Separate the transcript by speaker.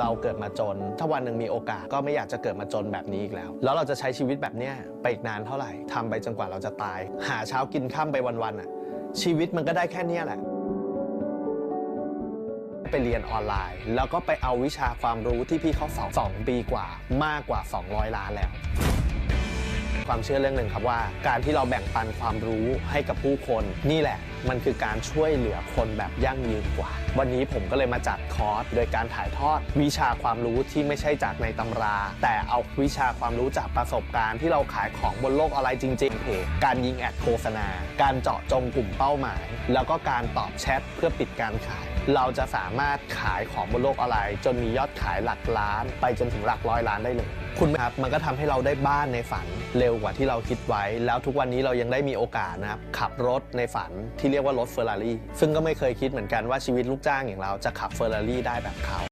Speaker 1: เราเกิดมาจน ถ้าวันหนึ่งมีโอกาสก็ไม่อยากจะเกิดมาจนแบบนี้อีกแล้ว แล้วเราจะใช้ชีวิตแบบเนี้ยไปอีกนานเท่าไหร่ทำไปจนกว่าเราจะตาย หาเช้ากินค่ำไปวันๆอะ ชีวิตมันก็ได้แค่เนี้ยแหละไปเรียนออนไลน์ แล้วก็ไปเอาวิชาความรู้ที่พี่เขาสอนสองปีกว่ามากกว่า 200 ล้านแล้ว ความเชื่อเรื่องหนึ่งครับว่า การที่เราแบ่งปันความรู้ให้กับผู้คนนี่แหละ มันคือการช่วยเหลือคนแบบยั่งยืนกว่า วันนี้ผมก็เลยมาจัดคอร์สโดยการถ่ายทอดวิชาความรู้ที่ไม่ใช่จากในตำรา แต่เอาวิชาความรู้จากประสบการณ์ที่เราขายของบนโลกออนไลน์จริง ๆ เพจการยิงแอดโฆษณา การเจาะจงกลุ่มเป้าหมาย แล้วก็การตอบแชทเพื่อปิดการขาย เราจะสามารถขายของบนโลกออนไลน์จนมียอดขายหลักล้าน ไปจนถึงหลักร้อยล้านได้เลย คุณครับมันก็ทำให้เราได้บ้านในฝันเร็วกว่าที่เราคิดไว้ แล้วทุกวันนี้เรายังได้มีโอกาสนะครับขับรถในฝันที่เรียกว่ารถเฟอร์รารี่ซึ่งก็ไม่เคยคิดเหมือนกันว่าชีวิตลูกจ้างอย่างเราจะขับเฟอร์รารี่ได้แบบเขา